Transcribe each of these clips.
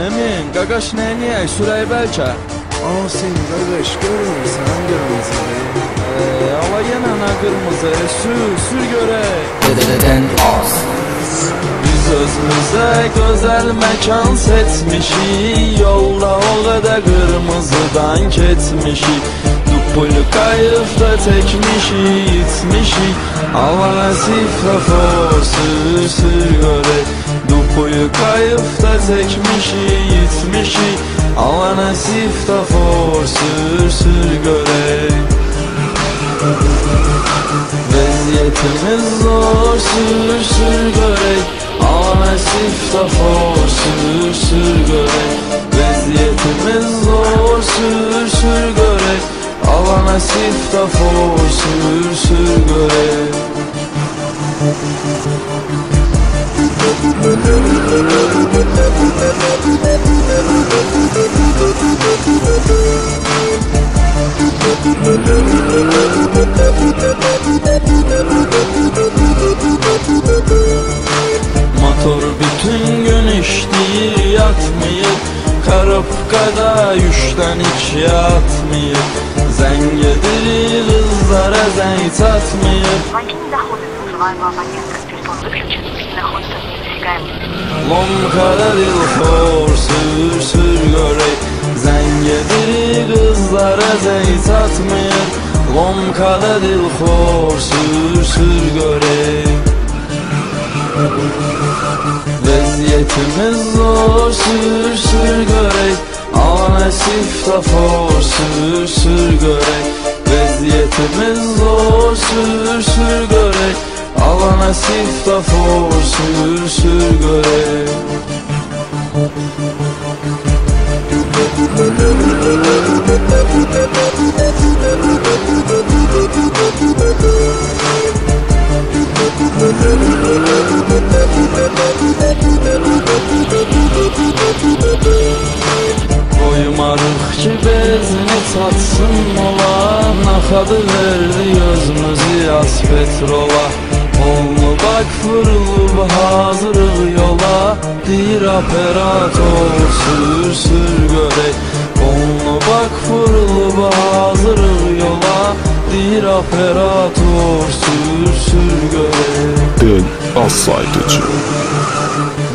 Emin, qaqaş nə niyə sürək bəlkə? Asin qardaş görmürsən qırmızı Ee, hava yenə nə qırmızı, sür, sür görək. Dededen az. Biz özümüzə gözəl məkan seçmişik, yolda o qədər qırmızıdan keçmişik. Dupul qayıqda çəkmişik, içmişik, hava nəsiflə for, sür, sür görək. Dupul qayıqda çəkmişik, içmişik, hava nəsiflə for, sür, sür görək. Vəziyyətimiz zor, sür, sür görək Ama nəsif də for, sür, sür görək Vəziyyətimiz zor, sür, sür görək Allah nəsif də for, sür, sür görək Motor bütün gün işləyir, yatmayır Karıpkada yüşdən iki atmayır Zəng edir, qızlara zəng çatmayır Звонки не доходят до вызываемого абонента. Телефон выключен или находится в недосягаемости. Lomkada dil xor, sür, sür görək Zəng edir, qızlara zəng çatmayır Lomkada dil xor, sür, sür görək Vəziyyətimiz zor, sür, sür görək Ala nəsif də for, sür, sür görək Vəziyyətimiz zor, sür, sür görək Ala nəsif də for, sür, sür görək Koymarıq ki bezini çatsın mola Naxadı verdi gözümüzü yaz petrola Bak fırılıb hazırıq yola. Deyir operator sür sür görək Olmu bak fırılıb hazırıq yola. Deyir operator sür sür görək Den az saydıcı.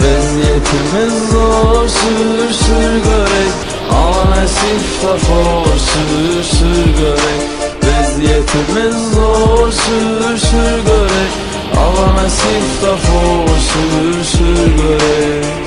Vəziyyətimiz zor, sür, sür görək Ala nəsif də for, sür, sür görək Vəziyyətimiz zor, sür, sür görək Nəsif də for, sür, sür görək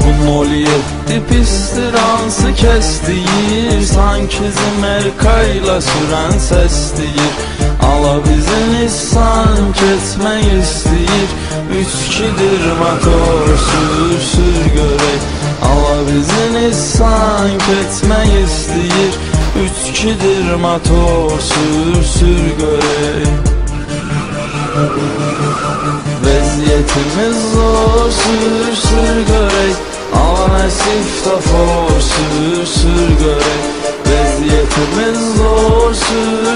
Bu moliyetli pistir hansı kestir Sanki zimerkayla süren sestir Ala bizim insan keçmək istəyir Üç kidir motor sür sür görək Ala bizim insan keçmək istəyir Üç kidir motor sür sür Vəziyyət Vəziyyətimiz zor sür sür görək Allah nəsib tafor sür sür görək Vəziyyətimiz zor sür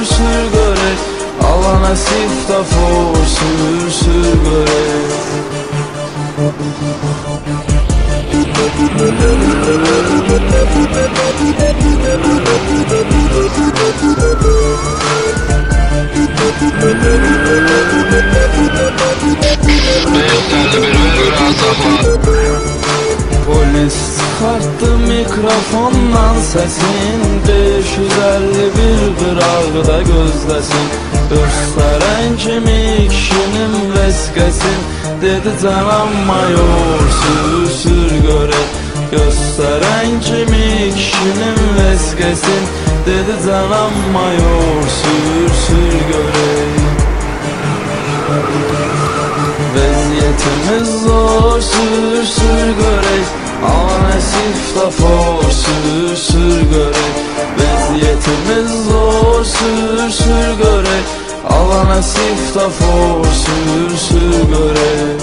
mikrofondan səsin 551 qırağıda gözləsin Göstərən kimi kişinin vəsqəsin Dedi canım mayor sür sür görək Göstərən kimi kişinin vəsqəsin Dedi canım mayor sür sür görək Vəziyyətimiz zor sür sür tafor sür sür görək Vəziyyətimiz zor sür sür görək Allah nəsib tafor sür sür görək